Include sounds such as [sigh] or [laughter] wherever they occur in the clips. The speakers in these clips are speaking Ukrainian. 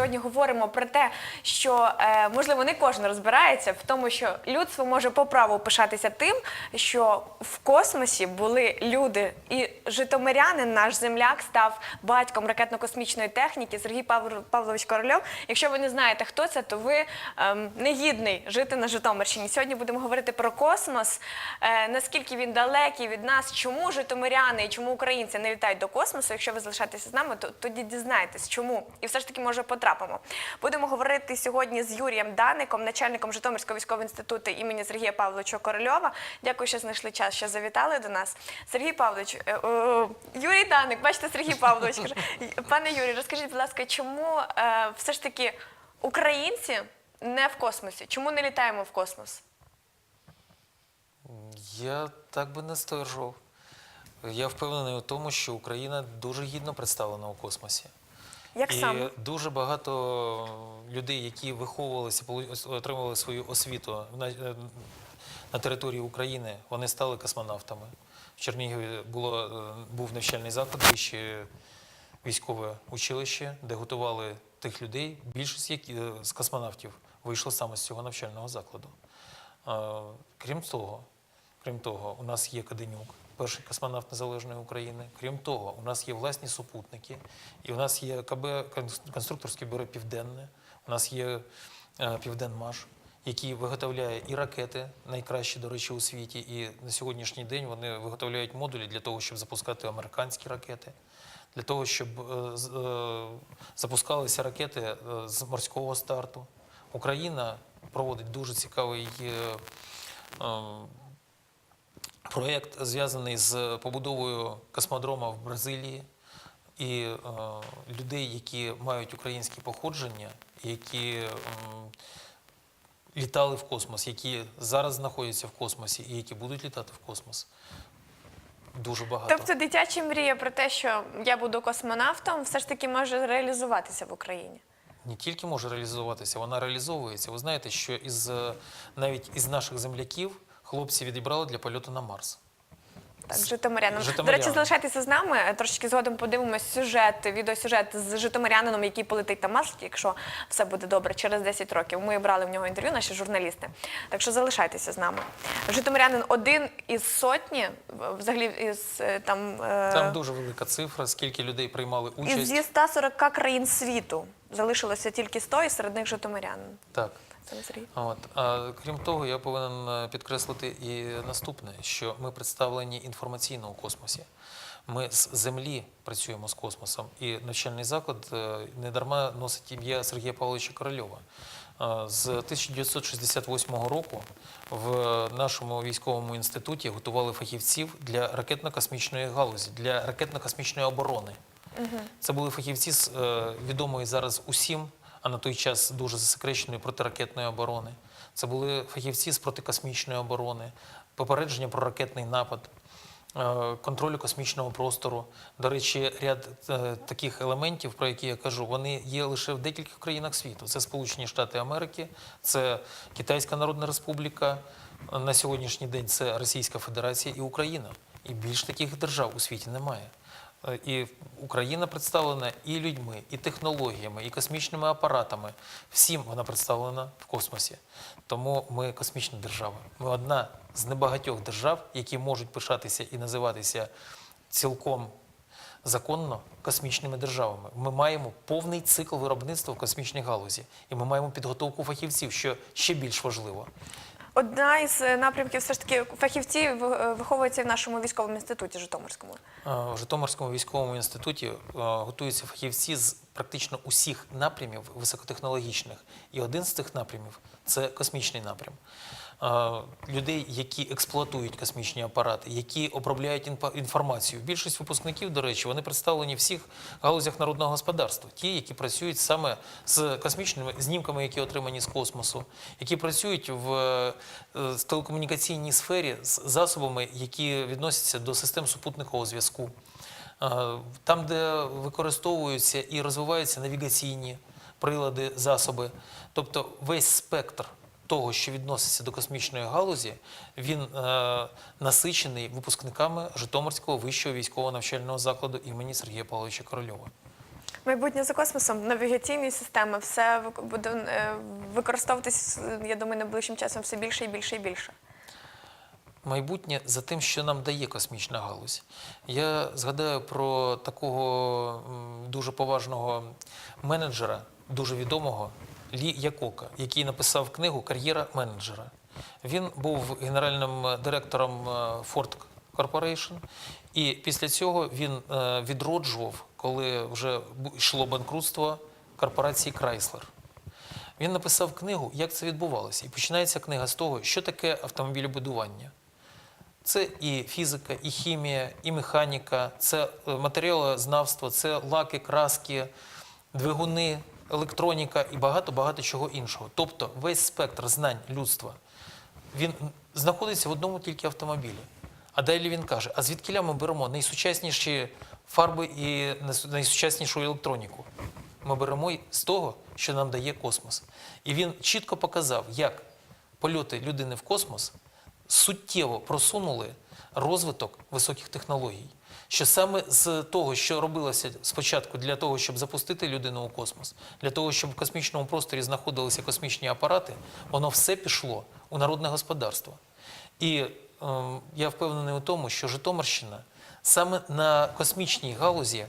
сьогодні говоримо про те, що е, можливо не кожен розбирається в тому, що людство може по праву пишатися тим, що в космосі були люди, і Житомирянин, наш земляк, став батьком ракетно-космічної техніки Сергій Павлович Корольов. Якщо ви не знаєте, хто це, то ви ем, негідний жити на Житомирщині. Сьогодні будемо говорити про космос, е, наскільки він далекий від нас, чому житомиряни і чому українці не літають до космосу. Якщо ви залишаєтеся з нами, то тоді дізнаєтесь, чому і все ж таки може потрапимо. Будемо говорити сьогодні з Юрієм Даником, начальником Житомирського військового інституту імені Сергія Павловича Корольова. Дякую, що знайшли час, що завітали до нас. Сергій Павлович, е, е, Юрій Даник, бачите, Сергій Павлович каже. [laughs] Пане Юрій, розкажіть, будь ласка, чому е, все ж таки українці не в космосі? Чому не літаємо в космос? Я так би не стверджував. Я впевнений у тому, що Україна дуже гідно представлена у космосі. Як і саме? дуже багато людей, які виховувалися, отримували свою освіту на, е, на території України, вони стали космонавтами. В Чернігові було, е, був навчальний заклад, вище військове училище, де готували тих людей. Більшість які, е, з космонавтів вийшло саме з цього навчального закладу. Крім того, крім того, у нас є Каденюк, перший космонавт Незалежної України. Крім того, у нас є власні супутники, і у нас є КБ конструкторське бюро Південне, у нас є е, Південмаш, який виготовляє і ракети, найкращі, до речі, у світі. І на сьогоднішній день вони виготовляють модулі для того, щоб запускати американські ракети. Для того, щоб е, е, запускалися ракети з морського старту. Україна проводить дуже цікавий проєкт, зв'язаний з побудовою космодрома в Бразилії. І е, людей, які мають українське походження, які м, літали в космос, які зараз знаходяться в космосі і які будуть літати в космос. Дуже багато. Тобто дитяча мрія про те, що я буду космонавтом, все ж таки може реалізуватися в Україні. не тільки може реалізуватися, вона реалізовується. Ви знаєте, що із е, навіть із наших земляків хлопці відібрали для польоту на Марс. Так, житомирянам. До речі, залишайтеся з нами. Трошечки згодом подивимось сюжет, відеосюжет з житомирянином, який полетить на Марс, якщо все буде добре, через 10 років. Ми брали в нього інтерв'ю, наші журналісти. Так що залишайтеся з нами. Житомирянин один із сотні, взагалі із е, там, е, Там дуже велика цифра, скільки людей приймали участь. із зі 140 країн світу. Залишилося тільки 100, і серед них житомирянин. Так. Не Сергій. От. А, крім того, я повинен е, підкреслити і наступне, що ми представлені інформаційно у космосі. Ми з Землі працюємо з космосом, і навчальний заклад е, недарма носить ім'я Сергія Павловича Корольова. Е, З 1968 року в нашому військовому інституті готували фахівців для ракетно-космічної галузі, для ракетно-космічної оборони. Це були фахівці з відомої зараз усім, а на той час дуже засекреченої протиракетної оборони. Це були фахівці з протикосмічної оборони, попередження про ракетний напад, е, контролю космічного простору. До речі, ряд е, таких елементів, про які я кажу, вони є лише в декількох країнах світу. Це Сполучені Штати Америки, це Китайська Народна Республіка. На сьогоднішній день це Російська Федерація і Україна. І більш таких держав у світі немає. Е, І Україна представлена і людьми, і технологіями, і космічними апаратами. Всім вона представлена в космосі. Тому ми космічна держава. Ми одна з небагатьох держав, які можуть пишатися і називатися цілком законно космічними державами. Ми маємо повний цикл виробництва в космічній галузі, і ми маємо підготовку фахівців, що ще більш важливо. Одна із е, напрямків все ж таки фахівці е, виховується в нашому військовому інституті Житомирському. Е, В Житомирському військовому інституті готуються фахівці з практично усіх напрямів високотехнологічних. І один з цих напрямів це космічний напрям. Людей, які експлуатують космічні апарати, які обробляють інформацію. Більшість випускників, до речі, вони представлені всіх галузях народного господарства. Ті, які працюють саме з космічними знімками, які отримані з космосу, які працюють в е, телекомунікаційній сфері з засобами, які відносяться до систем супутникового зв'язку. Е, Там, де використовуються і розвиваються навігаційні прилади, засоби, тобто весь спектр того, що відноситься до космічної галузі, він е, насичений випускниками Житомирського вищого військового навчального закладу імені Сергія Павловича Корольова. Майбутнє за космосом, навігаційні системи, все буде е, використовуватись, я думаю, найближчим часом все більше і більше і більше. майбутнє за тим, що нам дає космічна галузь. Я згадаю про такого дуже поважного менеджера, дуже відомого Лі Якока, який написав книгу Кар'єра менеджера. Він був генеральним директором е, Ford Corporation, і після цього він е, відроджував, коли вже йшло банкрутство корпорації Chrysler. Він написав книгу, як це відбувалося. І починається книга з того, що таке автомобілебудування. Це і фізика, і хімія, і механіка, це е, матеріалознавство, це лаки, краски, двигуни, електроніка і багато-багато чого іншого. Тобто весь спектр знань людства він знаходиться в одному тільки автомобілі. А далі він каже: а звідкиля ми беремо найсучасніші фарби і найсучаснішу електроніку? Ми беремо з того, що нам дає космос. І він чітко показав, як польоти людини в космос суттєво просунули розвиток високих технологій. Що саме з того, що робилося спочатку для того, щоб запустити людину у космос, для того, щоб в космічному просторі знаходилися космічні апарати, воно все пішло у народне господарство. І ем, я впевнений у тому, що Житомирщина саме на космічній галузі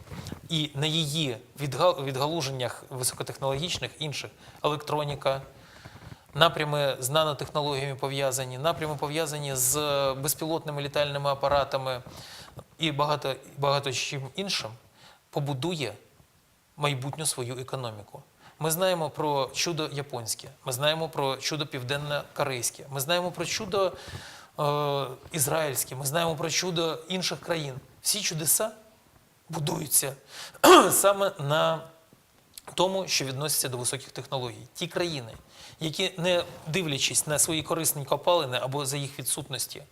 і на її відгалуженнях високотехнологічних інших електроніка, напрями з нанотехнологіями пов'язані, напрями пов'язані з безпілотними літальними апаратами і багато, багато чим іншим, побудує майбутню свою економіку. Ми знаємо про чудо японське, ми знаємо про чудо південно-корейське, ми знаємо про чудо е, ізраїльське, ми знаємо про чудо інших країн. Всі чудеса будуються [clears throat] саме на тому, що відноситься до високих технологій. Ті країни, які не дивлячись на свої корисні копалини або за їх відсутності,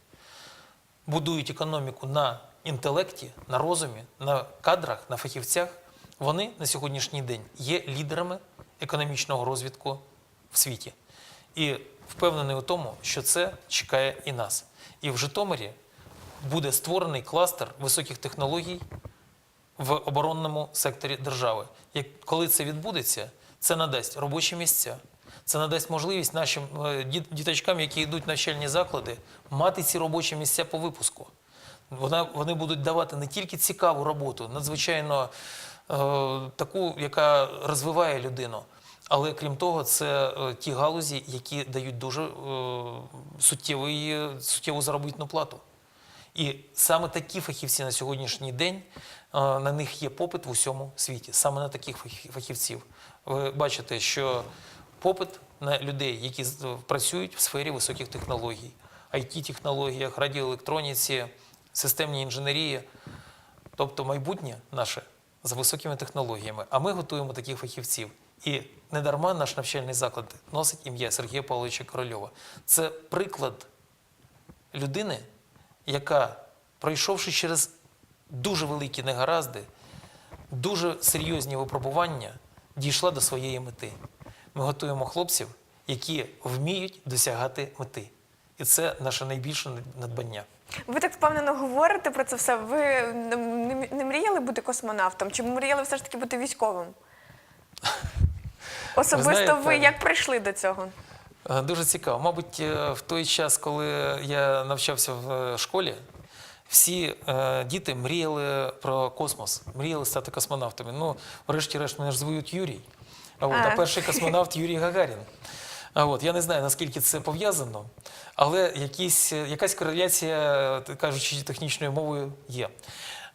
будують економіку на інтелекті, на розумі, на кадрах, на фахівцях, вони на сьогоднішній день є лідерами економічного розвитку в світі. І впевнений у тому, що це чекає і нас. І в Житомирі буде створений кластер високих технологій в оборонному секторі держави. Як коли це відбудеться, це надасть робочі місця. Це надасть можливість нашим е, діточкам, які йдуть в навчальні заклади, мати ці робочі місця по випуску. Вона, вони будуть давати не тільки цікаву роботу, надзвичайно е, таку, яка розвиває людину, але крім того, це е, ті галузі, які дають дуже е, суттєвий, суттєву заробітну плату. І саме такі фахівці на сьогоднішній день е, на них є попит в усьому світі, саме на таких фахівців. Ви бачите, що попит на людей, які працюють в сфері високих технологій, it технологіях радіоелектроніці, системній інженерії, тобто майбутнє наше за високими технологіями. А ми готуємо таких фахівців. І недарма наш навчальний заклад носить ім'я Сергія Павловича Корольова. Це приклад людини, яка, пройшовши через дуже великі негаразди, дуже серйозні випробування, дійшла до своєї мети. Ми готуємо хлопців, які вміють досягати мети. І це наше найбільше надбання. Ви так впевнено говорите про це все. Ви не, мріяли бути космонавтом? Чи мріяли все ж таки бути військовим? Особисто ви, знаєте- як прийшли до цього? Е, Дуже цікаво. Мабуть, е, в той час, коли я навчався в е, школі, всі діти мріяли про космос, мріяли стати космонавтами. Ну, врешті-решт, мене ж звуть Юрій. А, от, А. перший космонавт Юрій Гагарін. А от, я не знаю, наскільки це пов'язано, але якісь, якась кореляція, кажучи технічною мовою, є.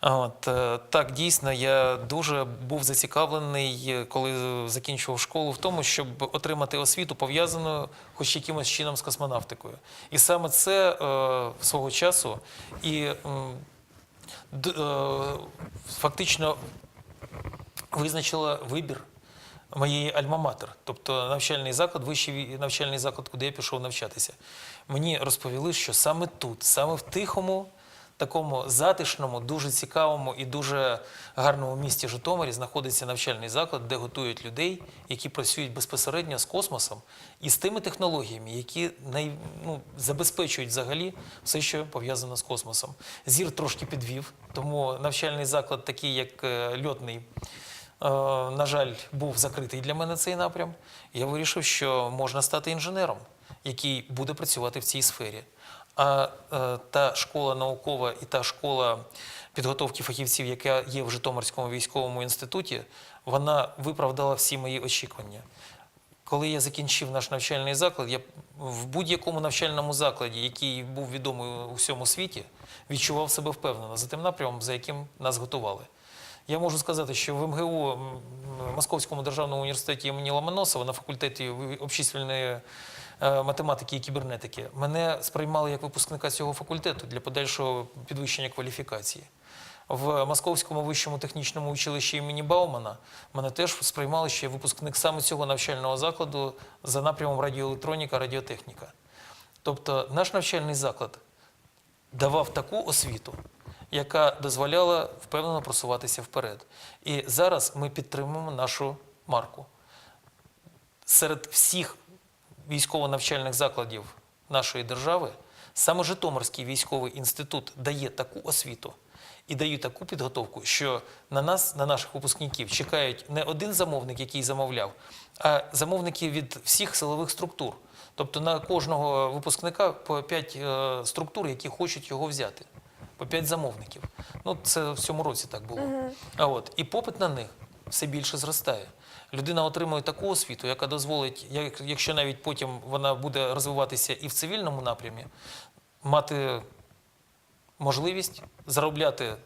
От, е, так, дійсно, я дуже був зацікавлений, коли закінчував школу, в тому, щоб отримати освіту, пов'язану хоч якимось чином з космонавтикою. І саме це е, свого часу і е, фактично визначила вибір моєї альма-матер, тобто навчальний заклад, вищий навчальний заклад, куди я пішов навчатися. Мені розповіли, що саме тут, саме в тихому, такому затишному, дуже цікавому і дуже гарному місті Житомирі знаходиться навчальний заклад, де готують людей, які працюють безпосередньо з космосом і з тими технологіями, які най, ну, забезпечують взагалі все, що пов'язано з космосом. Зір трошки підвів, тому навчальний заклад, такий як е, льотний. На жаль, був закритий для мене цей напрям. Я вирішив, що можна стати інженером, який буде працювати в цій сфері. А е, та школа наукова і та школа підготовки фахівців, яка є в Житомирському військовому інституті, вона виправдала всі мої очікування. Коли я закінчив наш навчальний заклад, я в будь-якому навчальному закладі, який був відомий у всьому світі, відчував себе впевнено за тим напрямом, за яким нас готували. Я можу сказати, що в МГУ Московському державному університеті імені Ломоносова на факультеті обчислювальної е, математики і кібернетики мене сприймали як випускника цього факультету для подальшого підвищення кваліфікації. В Московському вищому технічному училищі імені Баумана мене теж сприймали, що я випускник саме цього навчального закладу за напрямом радіоелектроніка, радіотехніка. Тобто наш навчальний заклад давав таку освіту, яка дозволяла впевнено просуватися вперед. І зараз ми підтримуємо нашу марку. Серед всіх військово-навчальних закладів нашої держави саме Житомирський військовий інститут дає таку освіту і дає таку підготовку, що на нас, на наших випускників, чекають не один замовник, який замовляв, а замовники від всіх силових структур. Тобто на кожного випускника по 5 структур, які хочуть його взяти, по 5 замовників. Ну, це в цьому році так було. А от і попит на них все більше зростає. Людина отримує таку освіту, яка дозволить, якщо навіть потім вона буде розвиватися і в цивільному напрямі, мати можливість заробляти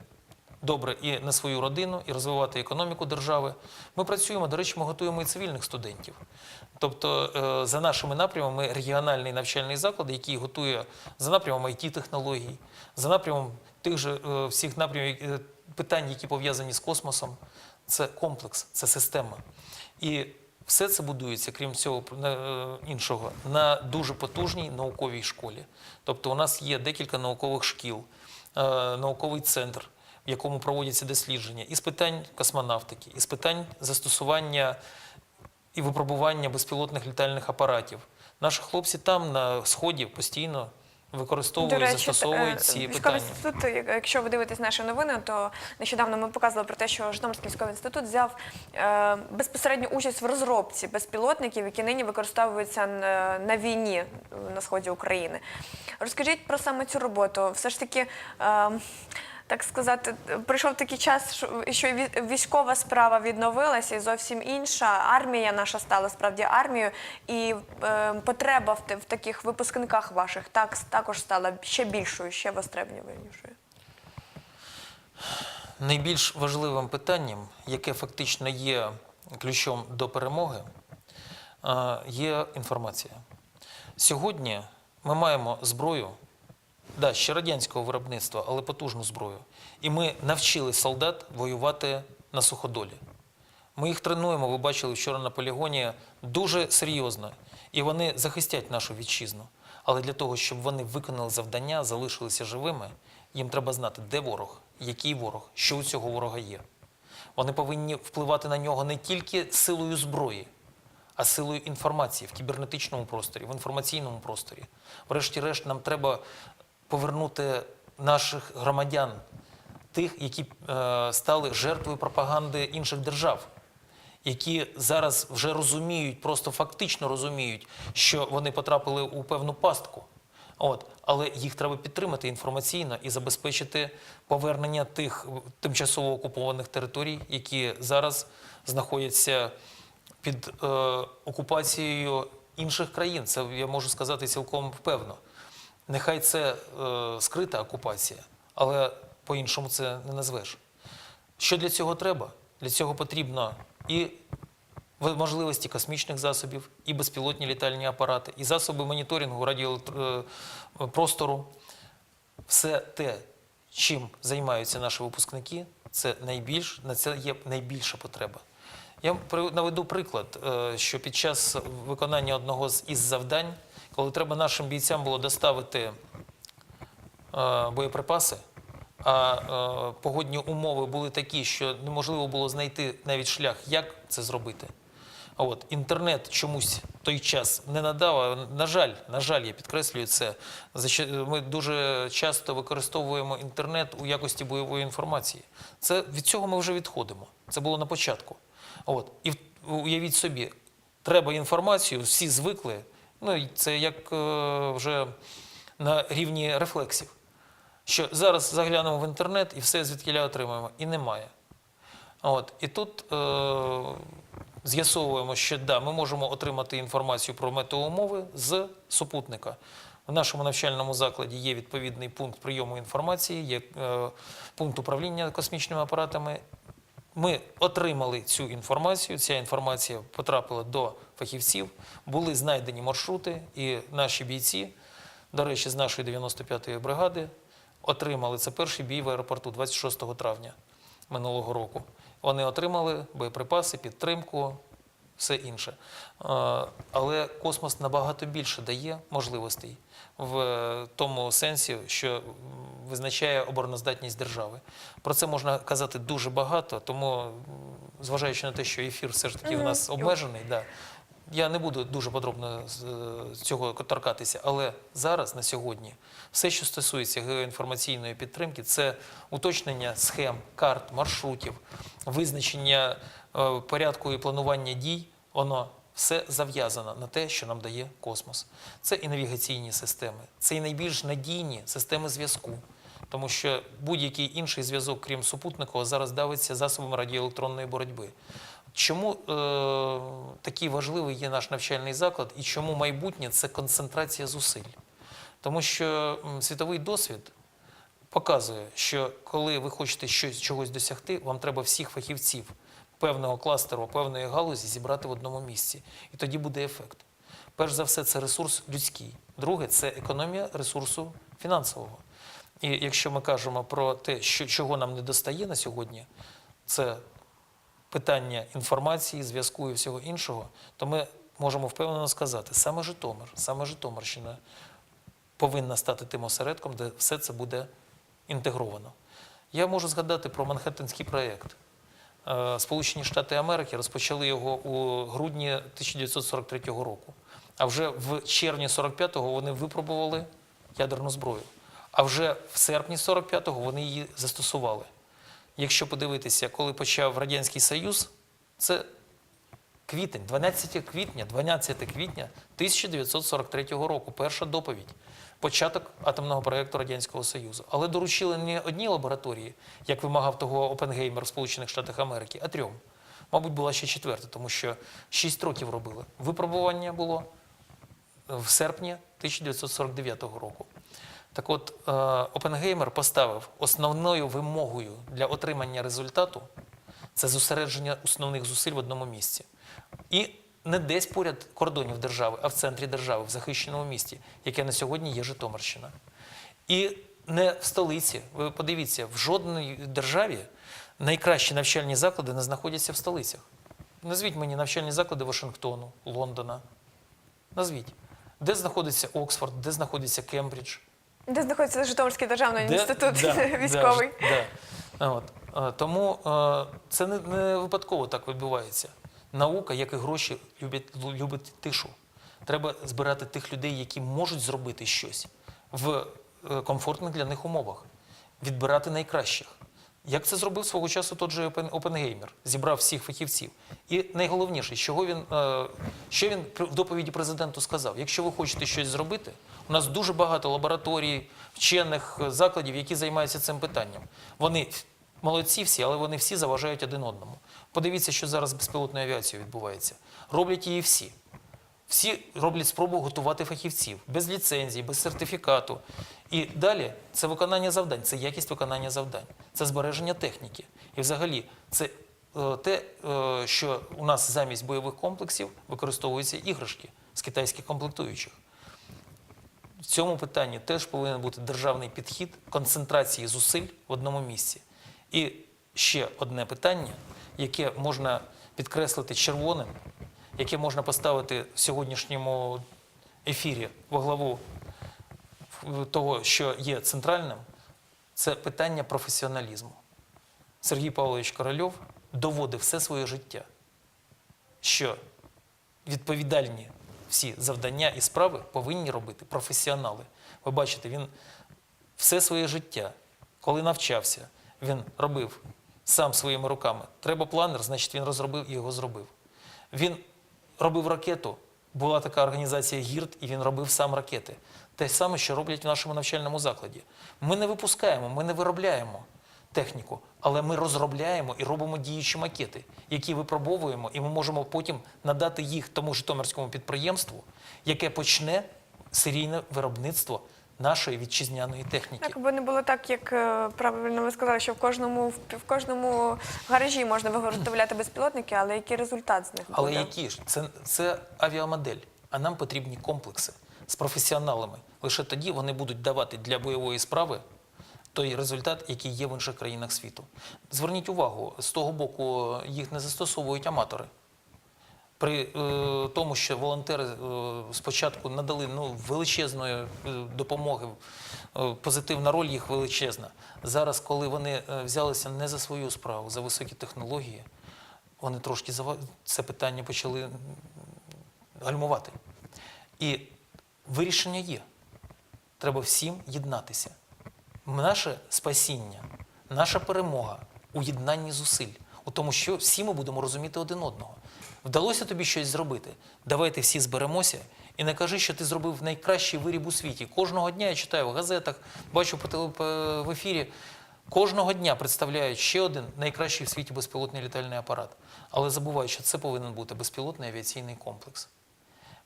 добре і на свою родину, і розвивати економіку держави. Ми працюємо, до речі, ми готуємо і цивільних студентів. Тобто, е, за нашими напрямами, регіональний навчальний заклад, який готує за напрямом it технологій за напрямом тих же е, всіх напрямів е, питань, які пов'язані з космосом. Це комплекс, це система. І все це будується, крім цього іншого, на дуже потужній науковій школі. Тобто, у нас є декілька наукових шкіл, науковий центр, в якому проводяться дослідження із питань космонавтики, із питань застосування і випробування безпілотних літальних апаратів. Наші хлопці там на сході постійно використовують, застосовують е, ці військовий питання. інститут, якщо ви дивитесь наші новини, то нещодавно ми показували про те, що Житомирський військовий інститут взяв е, безпосередню участь в розробці безпілотників, які нині використовуються на, на війні е, на сході України. Розкажіть про саме цю роботу. Все ж таки. Е, так сказати, прийшов такий час, що- військова справа відновилася, і зовсім інша. Армія наша стала справді армією, і е, потреба в, таких випускниках ваших так також стала ще більшою, ще востребнішою. Найбільш важливим питанням, яке фактично є ключом до перемоги, е, є інформація. Сьогодні ми маємо зброю, да, ще радянського виробництва, але потужну зброю. І ми навчили солдат воювати на суходолі. Ми їх тренуємо, ви бачили вчора на полігоні, дуже серйозно. І вони захистять нашу вітчизну. Але для того, щоб вони виконали завдання, залишилися живими, їм треба знати, де ворог, який ворог, що у цього ворога є. Вони повинні впливати на нього не тільки силою зброї, а силою інформації в кібернетичному просторі, в інформаційному просторі. Врешті-решт, нам треба повернути наших громадян, тих, які е, стали жертвою пропаганди інших держав, які зараз вже розуміють, просто фактично розуміють, що вони потрапили у певну пастку. От, але їх треба підтримати інформаційно і забезпечити повернення тих тимчасово окупованих територій, які зараз знаходяться під е, окупацією інших країн. Це я можу сказати цілком впевнено. Нехай це е, скрита окупація, але по-іншому це не назвеш. Що для цього треба? Для цього потрібно і можливості космічних засобів, і безпілотні літальні апарати, і засоби моніторингу радіопростору. Все те, чим займаються наші випускники, це найбільш на це є найбільша потреба. Я наведу приклад, е, що під час виконання одного з із завдань, коли треба нашим бійцям було доставити е, боєприпаси, а е, погодні умови були такі, що неможливо було знайти навіть шлях, як це зробити. От інтернет чомусь той час не надав. а, На жаль, на жаль, я підкреслюю це. Ми дуже часто використовуємо інтернет у якості бойової інформації. Це від цього ми вже відходимо. Це було на початку. От. І уявіть собі, треба інформацію, всі звикли. Ну, це як е, вже на рівні рефлексів. Що зараз заглянемо в інтернет і все звідкіля отримаємо. І немає. От. І тут е, з'ясовуємо, що да, ми можемо отримати інформацію про метеоумови з супутника. В нашому навчальному закладі є відповідний пункт прийому інформації, є е, пункт управління космічними апаратами. Ми отримали цю інформацію. Ця інформація потрапила до фахівців, були знайдені маршрути, і наші бійці, до речі, з нашої 95-ї бригади, отримали це перший бій в аеропорту 26 травня минулого року. Вони отримали боєприпаси, підтримку, все інше. Е, Але космос набагато більше дає можливостей в тому сенсі, що визначає обороноздатність держави. Про це можна казати дуже багато, тому, зважаючи на те, що ефір все ж таки у нас обмежений, да, я не буду дуже подробно з е, цього торкатися, але зараз, на сьогодні, все, що стосується геоінформаційної підтримки, це уточнення схем, карт, маршрутів, визначення е, порядку і планування дій, воно все зав'язано на те, що нам дає космос. Це і навігаційні системи, це і найбільш надійні системи зв'язку. Тому що будь-який інший зв'язок, крім супутникового, зараз давиться засобами радіоелектронної боротьби. Чому е, такий важливий є наш навчальний заклад і чому майбутнє це концентрація зусиль? Тому що світовий досвід показує, що коли ви хочете щось чогось досягти, вам треба всіх фахівців певного кластеру, певної галузі зібрати в одному місці. І тоді буде ефект. Перш за все, це ресурс людський. Друге це економія ресурсу фінансового. І якщо ми кажемо про те, що, чого нам не достає на сьогодні, це питання інформації, зв'язку і всього іншого, то ми можемо впевнено сказати, саме Житомир, саме Житомирщина повинна стати тим осередком, де все це буде інтегровано. Я можу згадати про Манхеттенський проєкт. Е, Сполучені Штати Америки розпочали його у грудні 1943 року. А вже в червні 45-го вони випробували ядерну зброю. А вже в серпні 45-го вони її застосували. Якщо подивитися, коли почав Радянський Союз, це квітень, 12 квітня, 12 квітня 1943 року, перша доповідь, початок атомного проєкту Радянського Союзу. Але доручили не одній лабораторії, як вимагав того Опенгеймер в Сполучених Штатах Америки, а трьом. Мабуть, була ще четверта, тому що 6 років робили. Випробування було в серпні 1949 року. Так от, е, Опенгеймер поставив основною вимогою для отримання результату це зосередження основних зусиль в одному місці. І не десь поряд кордонів держави, а в центрі держави, в захищеному місті, яке на сьогодні є Житомирщина. І не в столиці. Ви подивіться, в жодній державі найкращі навчальні заклади не знаходяться в столицях. Назвіть мені навчальні заклади Вашингтону, Лондона. Назвіть. Де знаходиться Оксфорд, де знаходиться Кембридж, Де знаходиться Житомирський державний де- інститут да, [laughs] військовий. Да, да. От. Е, Тому е, це не, не випадково так відбувається. Наука, як і гроші, любить, лу- любить тишу. Треба збирати тих людей, які можуть зробити щось в е, комфортних для них умовах, відбирати найкращих. Як це зробив свого часу тот же Опенгеймер, зібрав всіх фахівців. І найголовніше, чого він, е, що він при- в доповіді президенту сказав: якщо ви хочете щось зробити, у нас дуже багато лабораторій, вчених е, закладів, які займаються цим питанням. Вони молодці всі, але вони всі заважають один одному. Подивіться, що зараз з безпілотною авіацією відбувається. Роблять її всі. Всі роблять спробу готувати фахівців без ліцензії, без сертифікату. І далі це виконання завдань, це якість виконання завдань, це збереження техніки. І взагалі це е, те, е, що у нас замість бойових комплексів використовуються іграшки з китайських комплектуючих. В цьому питанні теж повинен бути державний підхід концентрації зусиль в одному місці. І ще одне питання, яке можна підкреслити червоним, яке можна поставити в сьогоднішньому ефірі во главу того, що є центральним, це питання професіоналізму. Сергій Павлович Корольов доводив все своє життя, що відповідальні всі завдання і справи повинні робити професіонали. Ви бачите, він все своє життя, коли навчався, він робив сам своїми руками. Треба планер, значить він розробив і його зробив. Він робив ракету, була така організація ГІРД, і він робив сам ракети. Те саме, що роблять в нашому навчальному закладі. Ми не випускаємо, ми не виробляємо техніку, але ми розробляємо і робимо діючі макети, які випробовуємо, і ми можемо потім надати їх тому житомирському підприємству, яке почне серійне виробництво нашої вітчизняної техніки. Так, бо не було так, як е, правильно ви сказали, що в кожному в, в кожному гаражі можна виготовляти безпілотники, але який результат з них буде? Але які ж? Це, це авіамодель, а нам потрібні комплекси з професіоналами. Лише тоді вони будуть давати для бойової справи той результат, який є в інших країнах світу. Зверніть увагу, з того боку їх не застосовують аматори. При е, тому, що волонтери е, спочатку надали ну, величезної е, допомоги, е, позитивна роль їх величезна. Зараз, коли вони е, взялися не за свою справу, за високі технології, вони трошки зава- це питання почали гальмувати. І вирішення є. Треба всім єднатися. Наше спасіння, наша перемога у єднанні зусиль, тому, що всі ми будемо розуміти один одного. Вдалося тобі щось зробити. Давайте всі зберемося і не кажи, що ти зробив найкращий виріб у світі. Кожного дня я читаю в газетах, бачу в ефірі. Кожного дня представляють ще один найкращий в світі безпілотний літальний апарат. Але забувають, що це повинен бути безпілотний авіаційний комплекс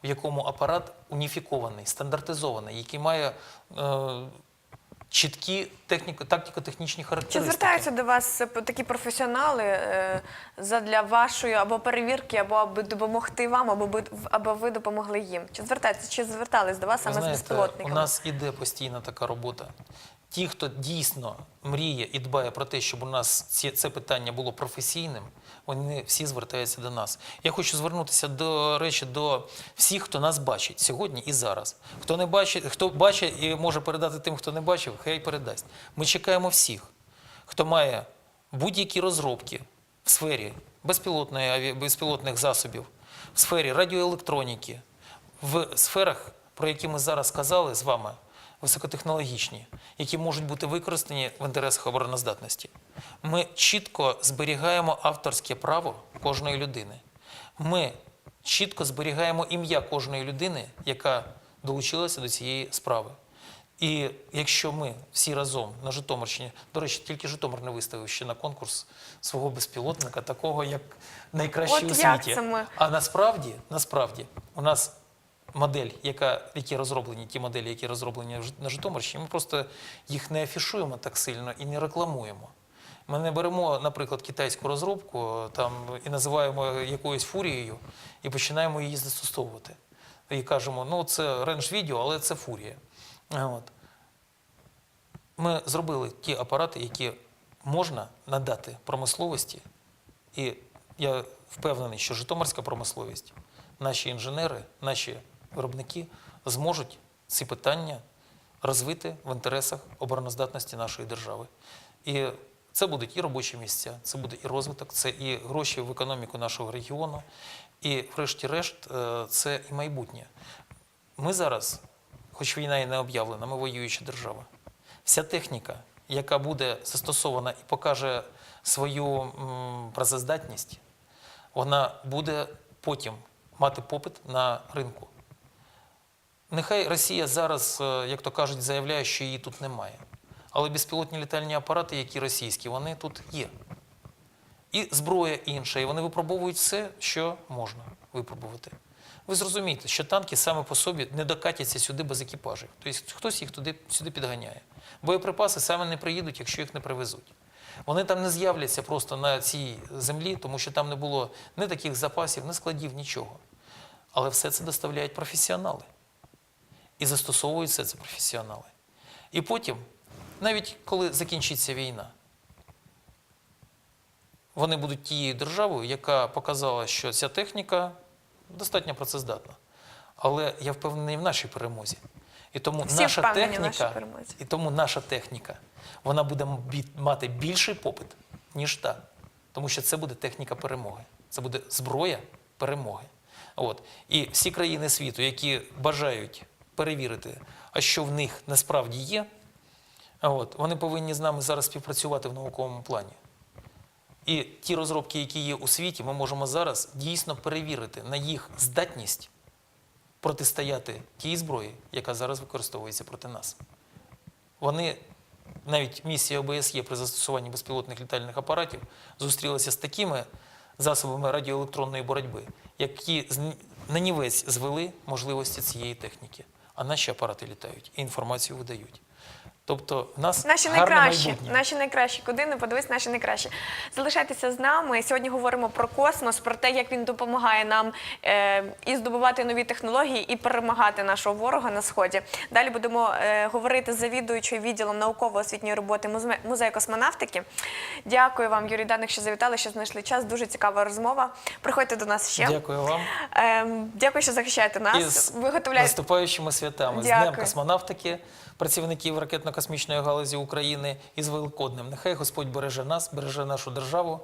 в якому апарат уніфікований, стандартизований, який має е, чіткі техніко, тактико-технічні Чи звертаються до вас е, такі професіонали е, задля вашої або перевірки, або аби допомогти вам, або би- аби ви допомогли їм? Чи звертаються, чи звертались до вас саме з знаєте, у нас іде постійна така робота. Ті, хто дійсно мріє і дбає про те, щоб у нас ці, це питання було професійним, вони всі звертаються до нас. Я хочу звернутися до речі до всіх, хто нас бачить сьогодні і зараз. Хто не бачить, хто бачить і може передати тим, хто не бачив, хай передасть. Ми чекаємо всіх, хто має будь-які розробки в сфері безпілотної безпілотних засобів, в сфері радіоелектроніки, в сферах, про які ми зараз сказали з вами, високотехнологічні, які можуть бути використані в інтересах обороноздатності. Ми чітко зберігаємо авторське право кожної людини. Ми чітко зберігаємо ім'я кожної людини, яка долучилася до цієї справи. І якщо ми всі разом на Житомирщині, до речі, тільки Житомир не виставив ще на конкурс свого безпілотника, такого як найкращий От у як світі. це ми? А насправді, насправді, у нас модель, яка, які розроблені, ті моделі, які розроблені на Житомирщині, ми просто їх не афішуємо так сильно і не рекламуємо. Ми не беремо, наприклад, китайську розробку там, і називаємо якоюсь фурією і починаємо її застосовувати. І кажемо, ну це рендж відео, але це фурія. От. Ми зробили ті апарати, які можна надати промисловості, і я впевнений, що Житомирська промисловість, наші інженери, наші виробники зможуть ці питання розвити в інтересах обороноздатності нашої держави. І це будуть і робочі місця, це буде і розвиток, це і гроші в економіку нашого регіону, і, врешті-решт, е, це і майбутнє. Ми зараз, хоч війна і не об'явлена, ми воююча держава. Вся техніка, яка буде застосована і покаже свою працездатність, вона буде потім мати попит на ринку. Нехай Росія зараз, е, як то кажуть, заявляє, що її тут немає. Але безпілотні літальні апарати, які російські, вони тут є. І зброя інша, і вони випробовують все, що можна випробувати. Ви зрозумієте, що танки саме по собі не докатяться сюди без екіпажів. Тобто хтось їх туди, сюди підганяє. Боєприпаси саме не приїдуть, якщо їх не привезуть. Вони там не з'являться просто на цій землі, тому що там не було ні таких запасів, ні складів, нічого. Але все це доставляють професіонали. І застосовують все це професіонали. І потім, навіть коли закінчиться війна, вони будуть тією державою, яка показала, що ця техніка достатньо працездатна. Але я впевнений в нашій перемозі. І тому Всі наша техніка, і тому наша техніка, вона буде мати більший попит, ніж та. Тому що це буде техніка перемоги. Це буде зброя перемоги. От. І всі країни світу, які бажають перевірити, а що в них насправді є, от, вони повинні з нами зараз співпрацювати в науковому плані. І ті розробки, які є у світі, ми можемо зараз дійсно перевірити на їх здатність протистояти тій зброї, яка зараз використовується проти нас. Вони, навіть місія ОБСЄ при застосуванні безпілотних літальних апаратів, зустрілася з такими засобами радіоелектронної боротьби, які нанівець звели можливості цієї техніки. А наші апарати літають і інформацію видають. Тобто в нас Наші гарне найкращі, майбутнє. наші найкращі. Куди не подивись, наші найкращі. Залишайтеся з нами. Сьогодні говоримо про космос, про те, як він допомагає нам е, і здобувати нові технології, і перемагати нашого ворога на сході. Далі будемо е, говорити з завідуючою відділом науково-освітньої роботи музею, музею космонавтики. Дякую вам, Юрій Даник, що завітали, що знайшли час. Дуже цікава розмова. Приходьте до нас ще. Дякую вам. Ем, дякую, що захищаєте І нас. з Виготовляєте. наступаючими святами, з Дякую. Днем космонавтики, працівників ракетно-космічної галузі України із Великоднем. Нехай Господь береже нас, береже нашу державу,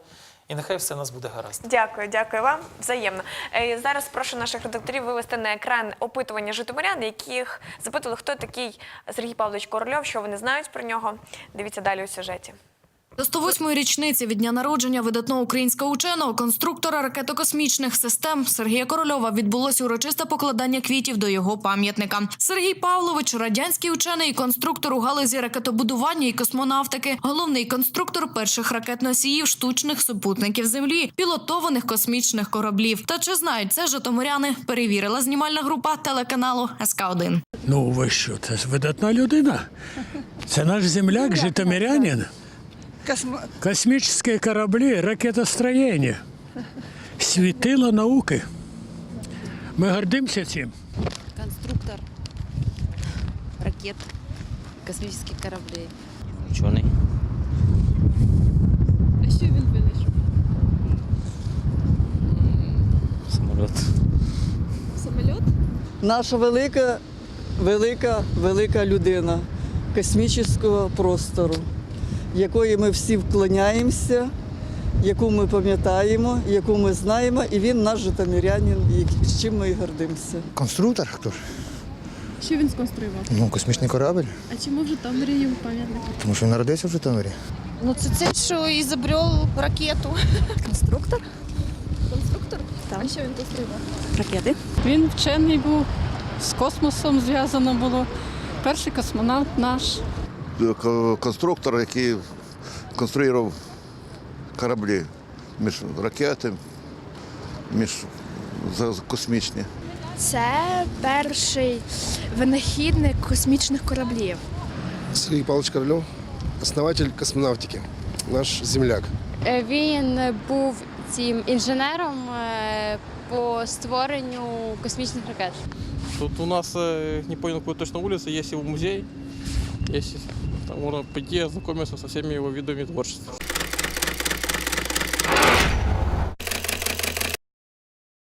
і нехай все у нас буде гаразд. Дякую, дякую вам. Взаємно. Е, Зараз прошу наших редакторів вивести на екран опитування житомирян, яких запитували, хто такий Сергій Павлович Корольов, що вони знають про нього. Дивіться далі у сюжеті. До 108-ї річниці від дня народження видатного українського ученого, конструктора ракетокосмічних систем Сергія Корольова відбулося урочисте покладання квітів до його пам'ятника. Сергій Павлович, радянський учений і конструктор у галузі ракетобудування і космонавтики, головний конструктор перших ракет-носіїв штучних супутників Землі, пілотованих космічних кораблів. Та чи знають це житомиряни? Перевірила знімальна група телеканалу СК 1 Ну, ви що, це ж видатна людина. Це наш земляк, житомирянин. Космо... Космічні кораблі, ракетостроєння. Світило науки. Ми гордимося цим. конструктор ракет, космических кораблей. Учений. А що він винайшов? Самоліт. Самольот? Наша велика, велика, велика людина космічного простору, якої ми всі вклоняємося, яку ми пам'ятаємо, яку ми знаємо, і він наш житомирянин, і з чим ми і гордимося. Конструктор хто ж? Що він сконструював? Ну, космічний корабль, А чому в Житомирі його пам'ятник? тому що він народився в Житомирі. Ну, це цей, що ізобрел ракету. Конструктор? Конструктор? А що він конструював? Ракети. Він вчений був, з космосом зв'язано було. Перший космонавт наш. Ко- конструктор, який конструював кораблі між ракети, між космічні. Це перший винахідник космічних кораблів. Сергій Павлович Корольов, основатель космонавтики, наш земляк. Е, Він був цим інженером е, по створенню космічних ракет. Тут у нас, э, не понял, какой точно улица, есть его музей. Есть, там можно пойти ознакомиться со всеми его видами творчества.